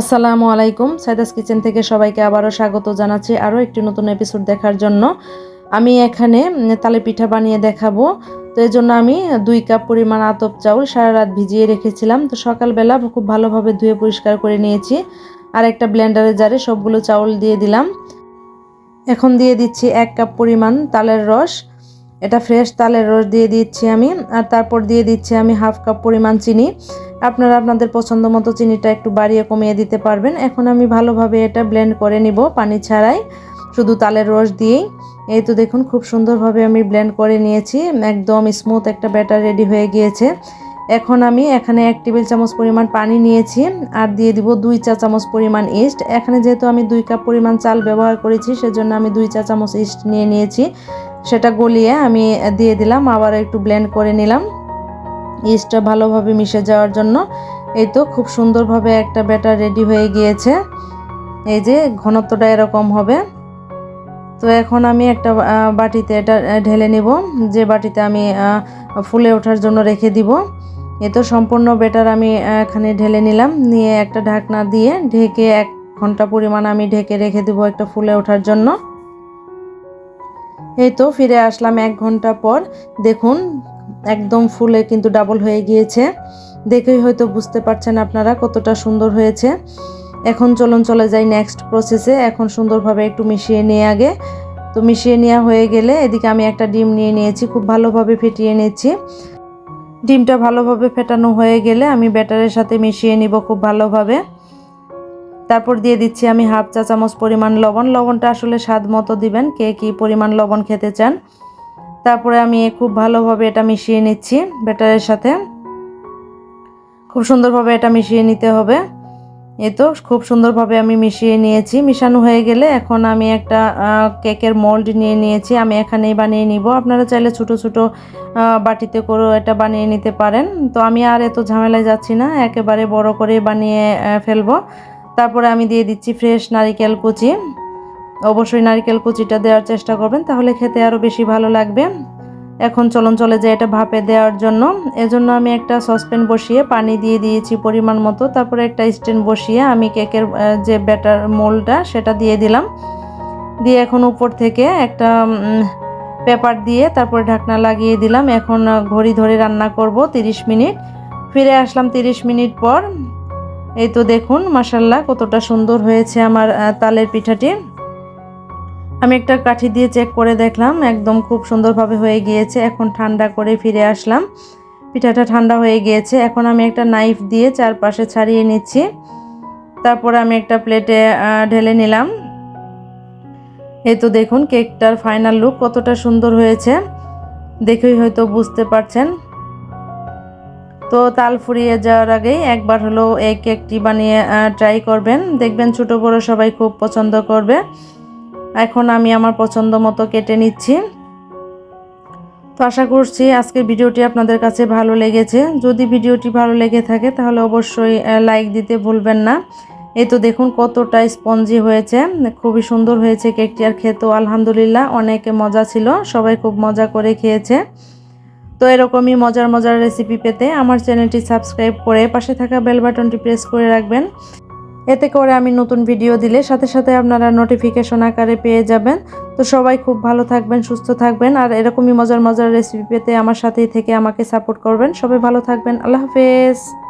আসসালামু আলাইকুম। সাইদাস কিচেন থেকে সবাইকে আবারও স্বাগত জানাচ্ছি আরও একটি নতুন এপিসোড দেখার জন্য। আমি এখানে তালে পিঠা বানিয়ে দেখাবো। তো এই জন্য আমি দুই কাপ পরিমাণ আতপ চাউল সারা রাত ভিজিয়ে রেখেছিলাম। তো সকালবেলা খুব ভালোভাবে ধুয়ে পরিষ্কার করে নিয়েছি। আর একটা ব্লেন্ডারে জারে সবগুলো চাউল দিয়ে দিলাম। এখন দিয়ে দিচ্ছি এক কাপ পরিমাণ তালের রস। এটা ফ্রেশ তালের রস দিয়ে দিচ্ছি আমি। আর তারপর দিয়ে দিচ্ছি আমি হাফ কাপ পরিমাণ চিনি। আপনারা আপনাদের পছন্দ মতো চিনিটা একটু বাড়িয়ে কমিয়ে দিতে পারবেন। এখন আমি ভালোভাবে এটা ব্লেন্ড করে নিব পানি ছাড়াই, শুধু তালের রস দিয়েই। এই তো দেখুন, খুব সুন্দরভাবে আমি ব্লেন্ড করে নিয়েছি, একদম স্মুথ একটা ব্যাটার রেডি হয়ে গিয়েছে। এখন আমি এখানে এক টেবিল চামচ পরিমাণ পানি নিয়েছি আর দিয়ে দিব দুই চা চামচ পরিমাণ ইস্ট এখানে যেহেতু আমি দুই কাপ পরিমাণ চাল ব্যবহার করেছি, সেজন্য আমি দুই চা চামচ ইস্ট নিয়ে নিয়েছি। সেটা গলিয়ে আমি দিয়ে দিলাম আবার একটু ব্লেন্ড করে নিলাম। ইস্টটা ভালোভাবে মিশে যাওয়ার জন্য। এই তো খুব সুন্দরভাবে একটা ব্যাটার রেডি হয়ে গিয়েছে। এই যে ঘনত্বটা এরকম হবে। তো এখন আমি একটা বাটিতে এটা ঢেলে নিব। যে বাটিতে আমি ফুলে ওঠার জন্য রেখে দিব। এ তো সম্পূর্ণ বেটার আমি এখানে ঢেলে নিলাম। নিয়ে একটা ঢাকনা দিয়ে ঢেকে এক ঘণ্টা পরিমাণ আমি ঢেকে রেখে দিব একটা ফুলে ওঠার জন্য। এই তো ফিরে আসলাম এক ঘণ্টা পর। দেখুন একদম ফুলে কিন্তু ডাবল হয়ে গিয়েছে। দেখেই হয়তো বুঝতে পারছেন আপনারা কতটা সুন্দর হয়েছে। এখন চলুন চলে যাই নেক্সট প্রসেসে এখন সুন্দরভাবে একটু মিশিয়ে নিয়ে আগে। তো মিশিয়ে নেওয়া হয়ে গেলে এদিকে আমি একটা ডিম নিয়ে নিয়েছি, খুব ভালোভাবে ফেটিয়ে নিয়েছি ডিমটা ভালোভাবে ফেটানো হয়ে গেলে আমি ব্যাটারের সাথে মিশিয়ে নিব খুব ভালোভাবে। তারপর দিয়ে দিচ্ছি আমি হাফ চা চামচ পরিমাণ লবণ। লবণটা আসলে স্বাদ মতো দিবেন, কে কী পরিমাণ লবণ খেতে চান। তারপরে আমি খুব ভালোভাবে এটা মিশিয়ে নিচ্ছি ব্যাটারের সাথে। খুব সুন্দরভাবে এটা মিশিয়ে নিতে হবে। এ তো, খুব সুন্দরভাবে আমি মিশিয়ে নিয়েছি। মিশানো হয়ে গেলে এখন আমি একটা কেকের মোল্ড নিয়ে নিয়েছি। আমি এখানেই বানিয়ে নিব। আপনারা চাইলে ছোট ছোট বাটিতে করেও এটা বানিয়ে নিতে পারেন। তো আমি আর এত ঝামেলায় যাচ্ছি না। একেবারে বড় করে বানিয়ে ফেলব। তারপরে আমি দিয়ে দিচ্ছি ফ্রেশ নারিকেল কুচি। অবশ্যই নারকেল কুচিটা দেওয়ার চেষ্টা করবেন, তাহলে খেতে আরও বেশি ভালো লাগবে। এখন চলন চলে যায় এটা ভাপে দেওয়ার জন্য। এজন্য আমি একটা সসপ্যান বসিয়ে পানি দিয়ে দিয়েছি পরিমাণ মতো। তারপরে একটা স্ট্যান্ড বসিয়ে আমি কেকের যে ব্যাটার মোলটা সেটা দিয়ে দিলাম। দিয়ে এখন উপর থেকে একটা পেপার দিয়ে তারপরে ঢাকনা লাগিয়ে দিলাম। এখন ঘড়ি ধরে রান্না করব 30 মিনিট। ফিরে আসলাম 30 মিনিট পর। এই তো দেখুন মাসাল্লাহ কতটা সুন্দর হয়েছে আমার তালের পিঠাটি। আমি একটা কাঠি দিয়ে চেক করে দেখলাম, একদম খুব সুন্দরভাবে হয়ে গিয়েছে। এখন ঠান্ডা করে ফিরে আসলাম। পিঠাটা ঠান্ডা হয়ে গিয়েছে। এখন আমি একটা নাইফ দিয়ে চারপাশে ছাড়িয়ে নিচ্ছি। তারপরে আমি একটা প্লেটে ঢেলে নিলাম। এই তো দেখুন কেকটার ফাইনাল লুক কতটা সুন্দর হয়েছে। দেখেই হয়তো বুঝতে পারছেন। তো তাল ফুরিয়ে যাওয়ার আগেই একবার হলো এই কেকটি বানিয়ে ট্রাই করবেন। দেখবেন ছোট বড় সবাই খুব পছন্দ করবে। এখন আমি আমার পছন্দ মতো কেটে নিচ্ছি। তো আশা করছি আজকের ভিডিওটি আপনাদের কাছে ভালো লেগেছে। যদি ভিডিওটি ভালো লেগে থাকে তাহলে অবশ্যই লাইক দিতে ভুলবেন না। এই তো দেখুন কতটা স্পঞ্জি হয়েছে। খুবই সুন্দর হয়েছে কেকটি আর খেতেও আলহামদুলিল্লাহ অনেক মজা ছিল। সবাই খুব মজা করে খেয়েছে। তো এরকমই মজার মজার রেসিপি পেতে আমার চ্যানেলটি সাবস্ক্রাইব করে পাশে থাকা বেল বাটনটি প্রেস করে রাখবেন। এতে করে আমি নতুন ভিডিও দিলে সাথে সাথে আপনারা নোটিফিকেশন আকারে পেয়ে যাবেন। তো সবাই খুব ভালো থাকবেন, সুস্থ থাকবেন, আর এরকমই মজার মজার রেসিপি পেতে আমার সাথেই থেকে আমাকে সাপোর্ট করবেন। সবাই ভালো থাকবেন, আল্লাহ হাফেজ।